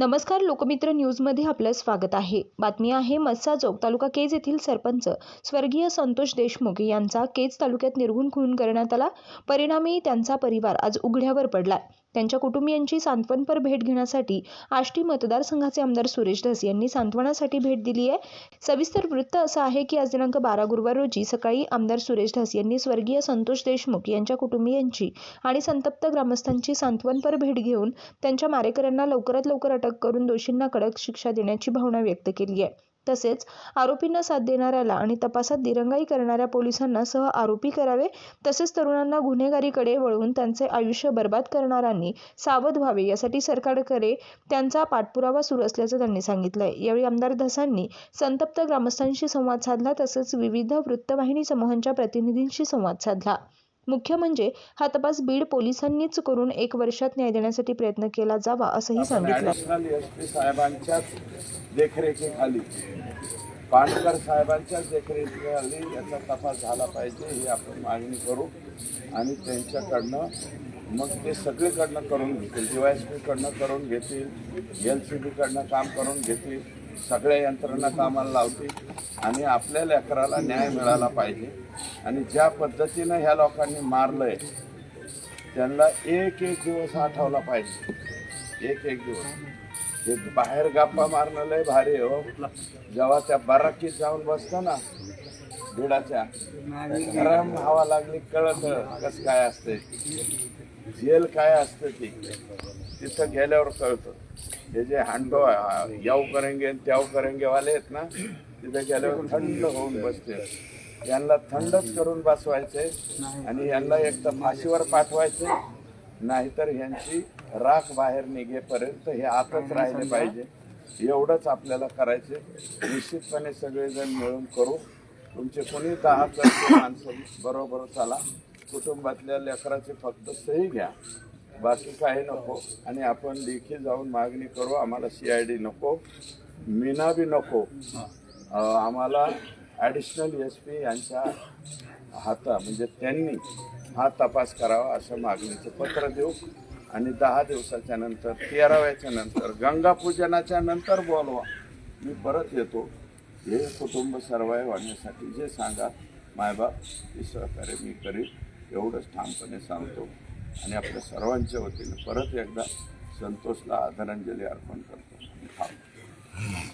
नमस्कार लोकमित्र न्यूजमध्ये आपलं स्वागत आहे. बातमी आहे मस्सा चौक तालुका केज येथील सरपंच स्वर्गीय संतोष देशमुख यांचा केज तालुक्यात निर्गुण खून करण्यात आला. परिणामी त्यांचा परिवार आज उघड्यावर पडला त्यांच्या कुटुंबियांची सांत्वनपर भेट घेण्यासाठी आष्टी मतदारसंघाचे आमदार सुरेश धस यांनी सांत्वनासाठी भेट दिली आहे. सविस्तर वृत्त असं आहे की आज दिनांक बारा गुरुवार रोजी सकाळी आमदार सुरेश धस यांनी स्वर्गीय संतोष देशमुख यांच्या कुटुंबियांची आणि संतप्त ग्रामस्थांची सांत्वनपर भेट घेऊन त्यांच्या मारेकऱ्यांना लवकरात लवकर अटक करून दोषींना कडक शिक्षा देण्याची भावना व्यक्त केली आहे तसेच आरोपींना साथ देणाऱ्याला आणि तपासात दिरंगाई करणाऱ्या पोलिसांना सह आरोपी करावे तसेच तरुणांना गुन्हेगारीकडे वळवून त्यांचे आयुष्य बर्बाद करणाऱ्यांनी सावध व्हावे यासाठी सरकारकडे त्यांचा पाठपुरावा सुरू असल्याचं त्यांनी सांगितलंय. यावेळी आमदार धसांनी संतप्त ग्रामस्थांशी संवाद साधला तसेच विविध वृत्तवाहिनी समूहांच्या प्रतिनिधींशी संवाद साधला. मुख्य म्हणजे हा तपास बीड पोलिसांनीच करून एक वर्षात न्याय देण्यासाठी प्रयत्न केला जावा असंही सांगितलं. साहेबांच्याच देखरेखीखाली पाणकर साहेबांच्याच देखरेखीखाली याचा तपास झाला पाहिजे ही आपण मागणी करू आणि त्यांच्याकडनं मग ते सगळीकडनं करून घेतील डी वाय एस पीकडनं करून घेतील एल सी बीकडनं काम करून घेतील. सगळ्या यंत्रणा कामाला लावतील आणि आपल्या लेकराला न्याय मिळाला पाहिजे. आणि ज्या पद्धतीनं ह्या लोकांनी मारलंय त्यांना एक एक दिवस आठवला पाहिजे. एक एक दिवस. हे बाहेर गप्पा मारणं लय भारी आहे हो. जेव्हा त्या बराकीत जाऊन बसतो ना बिडाच्या गरम हवा लागली कळत कस काय असते जेल काय असते ती? तिथं गेल्यावर कळतं. हे जे हांडो याव करेंगे त्याव करेंगे वाले आहेत ना तिथे गेल्यावर थंड होऊन बसते. यांना थंडच करून बसवायचे आणि यांना एक तर फाशीवर पाठवायचे नाहीतर यांची राख बाहेर निघेपर्यंत हे आतच राहिले पाहिजे. एवढंच आपल्याला करायचे. निश्चितपणे सगळेजण मिळून करू. तुमचे कोणी दहा माणसं बरोबर चाला. कुटुंबातल्या लेकराची फक्त सही घ्या. बाकी काही नको. आणि आपण लेखी जाऊन मागणी करू. आम्हाला सी आय डी नको. मीना बी नको. आम्हाला ॲडिशनल एस पी यांच्या हाता म्हणजे त्यांनी हा तपास करावा असं मागणीचं पत्र देऊ. आणि दहा दिवसाच्या नंतर तेराव्याच्या नंतर गंगापूजनाच्या नंतर बोलवा. मी परत येतो. हे कुटुंब सर्वाय होण्यासाठी जे सांगा मायबाप ते सहकार्य मी करीन. एवढंच ठामपणे सांगतो. आणि आपल्या सर्वांच्या वतीनं परत एकदा संतोषला आदरांजली अर्पण करतो. थांबतो